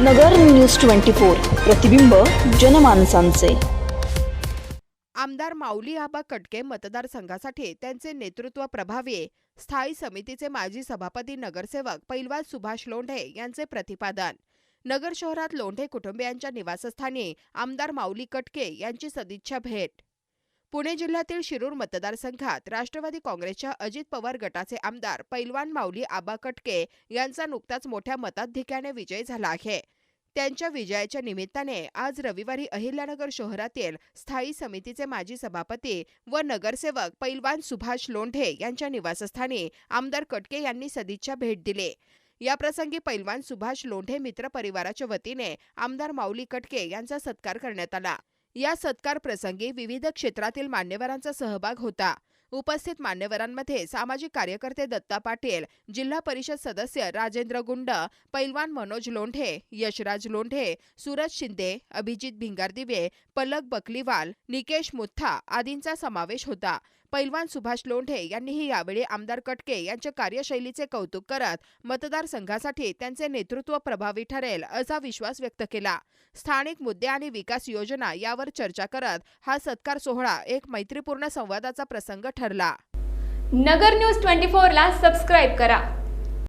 नगर news twenty four प्रतिबिंब जनमानसांचे. आमदार माऊली आबा कटके मतदारसंघासाठी त्यांचे नेतृत्व प्रभावी स्थायी समितीचे माजी सभापती नगरसेवक पैलवान सुभाष लोंढे यांचे प्रतिपादन. नगर शहरात लोंढे कुटुंबियांच्या निवासस्थानी आमदार माऊली कटके यांची सदिच्छा भेट. पुणे जिल्ह्यातील शिरूर मतदारसंघात राष्ट्रवादी काँग्रेसच्या अजित पवार गटाचे आमदार पैलवान माऊली आबा कटके यांचा नुकताच मोठ्या मताधिक्याने विजय झाला आहे. त्यांच्या विजयाच्या निमित्ताने आज रविवारी अहिल्यानगर शहरातील स्थायी समितीचे माजी सभापती व नगरसेवक पैलवान सुभाष लोंढे यांच्या निवासस्थानी आमदार कटके यांनी सदिच्छा भेट दिली. याप्रसंगी पैलवान सुभाष लोंढे मित्र परिवाराच्या वतीने आमदार माऊली कटके यांचा सत्कार करण्यात आला. या सत्कार प्रसंगी विविध क्षेत्रातील मान्यवरांचा सहभाग होता. उपस्थित मान्यवरांमध्ये सामाजिक कार्यकर्ते दत्ता पाटील जिल्हा परिषद सदस्य राजेंद्र गुंड पैलवान मनोज लोंढे यशराज लोंढे सूरज शिंदे अभिजित भिंगारदिवे पलक बकलीवाल निकेश मुथा आदींचा समावेश होता. पैलवान सुभाष लोंढे यांनीही यावेळी आमदार कटके यांच्या कार्यशैलीचे कौतुक करत मतदारसंघासाठी त्यांचे नेतृत्व प्रभावी ठरेल असा विश्वास व्यक्त केला. स्थानिक मुद्दे आणि विकास योजना यावर चर्चा करत हा सत्कार सोहळा एक मैत्रीपूर्ण संवादाचा प्रसंग ठरला. नगर न्यूज ट्वेंटी फोरला सबस्क्राईब करा.